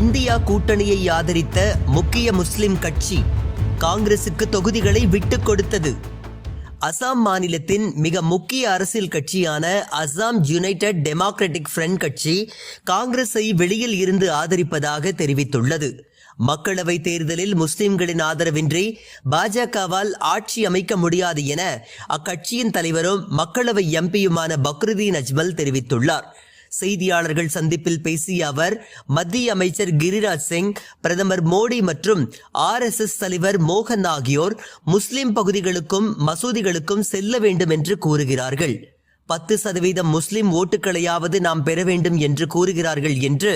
India கூட்டணியை ஆதரித்த முக்கிய முஸ்லிம் கட்சி காங்கிரசுக்கு தொகுதிகளை விட்டு கொடுத்தது. அசாம் மாநிலத்தின் மிக முக்கிய அரசியல் கட்சியான அசாம் யுனைடெட் டெமோக்ராட்டிக் ஃப்ரண்ட் கட்சி காங்கிரஸை வெளியில் இருந்து ஆதரிப்பதாக தெரிவித்துள்ளது. மக்களவை தேர்தலில் முஸ்லிம்களின் ஆதரவின்றி பாஜகவால் ஆட்சி அமைக்க முடியாது என அக்கட்சியின் தலைவரும் மக்களவை எம்பியுமான பக்ருதீன் அஜ்மல் தெரிவித்துள்ளார். செய்தியாளர்கள் சந்திப்பில் பேசிய அவர் மத்திய அமைச்சர் கிரிராஜ் சிங் பிரதமர் மோடி மற்றும் ஆர்எஸ்எஸ் தலைவர் மோகன் ஆகியோர் முஸ்லிம் பகுதிகளுக்கும் மசூதிகளுக்கும் செல்ல வேண்டும் என்று கூறுகிறார்கள். பத்து சதவீதம் முஸ்லிம் ஓட்டுகளையாவது நாம் பெற வேண்டும் என்று கூறுகிறார்கள் என்று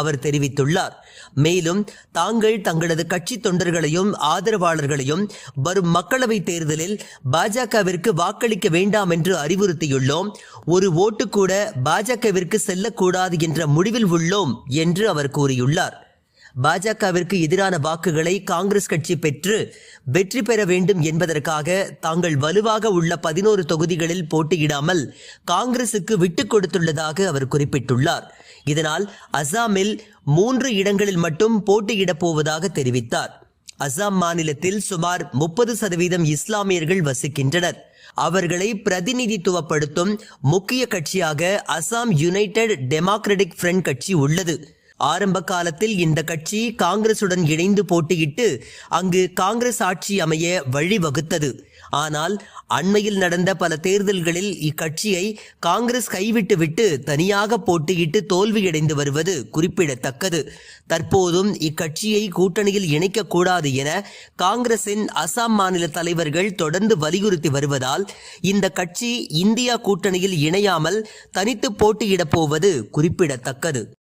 அவர் தெரிவித்துள்ளார். மேலும் தாங்கள் தங்களது கட்சி தொண்டர்களையும் ஆதரவாளர்களையும் வரும் மக்களவை தேர்தலில் பாஜகவிற்கு வாக்களிக்க வேண்டாம் என்று அறிவுறுத்தியுள்ளோம். ஒரு ஓட்டு கூட பாஜகவிற்கு செல்லக்கூடாது என்ற முடிவில் உள்ளோம் என்று அவர் கூறியுள்ளார். பாஜகவிற்கு எதிரான வாக்குகளை காங்கிரஸ் கட்சி பெற்று வெற்றி பெற வேண்டும் என்பதற்காக தாங்கள் வலுவாக உள்ள பதினோரு தொகுதிகளில் போட்டியிடாமல் காங்கிரசுக்கு விட்டுக் கொடுத்துள்ளதாக அவர் குறிப்பிட்டுள்ளார். இதனால் அசாமில் மூன்று இடங்களில் மட்டும் போட்டியிடப் போவதாக தெரிவித்தார். அசாம் மாநிலத்தில் சுமார் முப்பது சதவீதம் இஸ்லாமியர்கள் வசிக்கின்றனர். அவர்களை பிரதிநிதித்துவப்படுத்தும் முக்கிய கட்சியாக அசாம் யுனைடெட் டெமோக்ராட்டிக் ஃப்ரண்ட் கட்சி உள்ளது. ஆரம்ப காலத்தில் இந்த கட்சி காங்கிரசுடன் இணைந்து போட்டியிட்டு அங்கு காங்கிரஸ் ஆட்சி அமைய வழிவகுத்தது. ஆனால் அண்மையில் நடந்த பல தேர்தல்களில் இக்கட்சியை காங்கிரஸ் கைவிட்டுவிட்டு தனியாக போட்டியிட்டு தோல்வியடைந்து வருவது குறிப்பிடத்தக்கது. தற்போதும் இக்கட்சியை கூட்டணியில் இணைக்கக்கூடாது என காங்கிரசின் அசாம் மாநில தலைவர்கள் தொடர்ந்து வலியுறுத்தி வருவதால் இந்த கட்சி இந்தியா கூட்டணியில் இணையாமல் தனித்து போட்டியிடப் போவது குறிப்பிடத்தக்கது.